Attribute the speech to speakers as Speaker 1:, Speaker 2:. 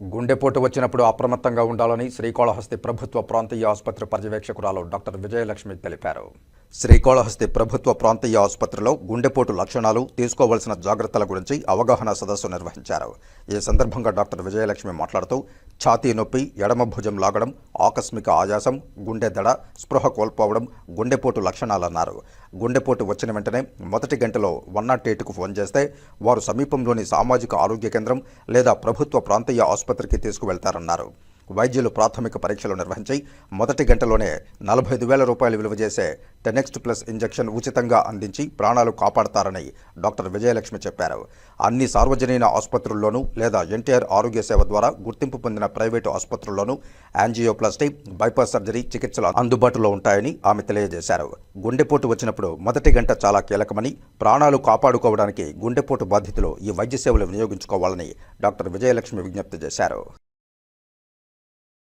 Speaker 1: గుండెపోటు వచ్చినప్పుడు అప్రమత్తంగా ఉండాలని శ్రీకాళహస్తి ప్రభుత్వ ప్రాంతీయ ఆసుపత్రి పర్యవేక్షకురాలు డాక్టర్ విజయలక్ష్మి తెలిపారు. శ్రీకాళహస్తి ప్రభుత్వ ప్రాంతీయ ఆసుపత్రిలో గుండెపోటు లక్షణాలు తీసుకోవాల్సిన జాగ్రత్తల గురించి అవగాహన సదస్సు నిర్వహించారు. ఈ సందర్భంగా డాక్టర్ విజయలక్ష్మి మాట్లాడుతూ ఛాతీ నొప్పి ఎడమ భుజం లాగడం ఆకస్మిక ఆయాసం గుండె దడ స్పృహ కోల్పోవడం గుండెపోటు లక్షణాలన్నారు. గుండెపోటు వచ్చిన వెంటనే మొదటి గంటలో వన్ నాట్ ఎయిట్కు ఫోన్ చేస్తే వారు సమీపంలోని సామాజిక ఆరోగ్య కేంద్రం లేదా ప్రభుత్వ ప్రాంతీయ ఆసుపత్రికి తీసుకువెళ్తారన్నారు. వైద్యులు ప్రాథమిక పరీక్షలు నిర్వహించి మొదటి గంటలోనే నలభై ఐదు వేల రూపాయలు విలువ చేసే టెనెక్స్ట్ ప్లస్ ఇంజెక్షన్ ఉచితంగా అందించి ప్రాణాలు కాపాడతారని డాక్టర్ విజయలక్ష్మి చెప్పారు. అన్ని సార్వజనీన ఆసుపత్రుల్లోనూ లేదా ఎన్టీఆర్ ఆరోగ్య సేవ ద్వారా గుర్తింపు పొందిన ప్రైవేటు ఆసుపత్రుల్లోనూ యాంజియోప్లాస్టీ బైపాస్ సర్జరీ చికిత్సలు అందుబాటులో ఉంటాయని ఆమె తెలియజేశారు. గుండెపోటు వచ్చినప్పుడు మొదటి గంట చాలా కీలకమని ప్రాణాలు కాపాడుకోవడానికి గుండెపోటు బాధితులు ఈ వైద్య సేవలు వినియోగించుకోవాలని డాక్టర్ విజయలక్ష్మి విజ్ఞప్తి చేశారు.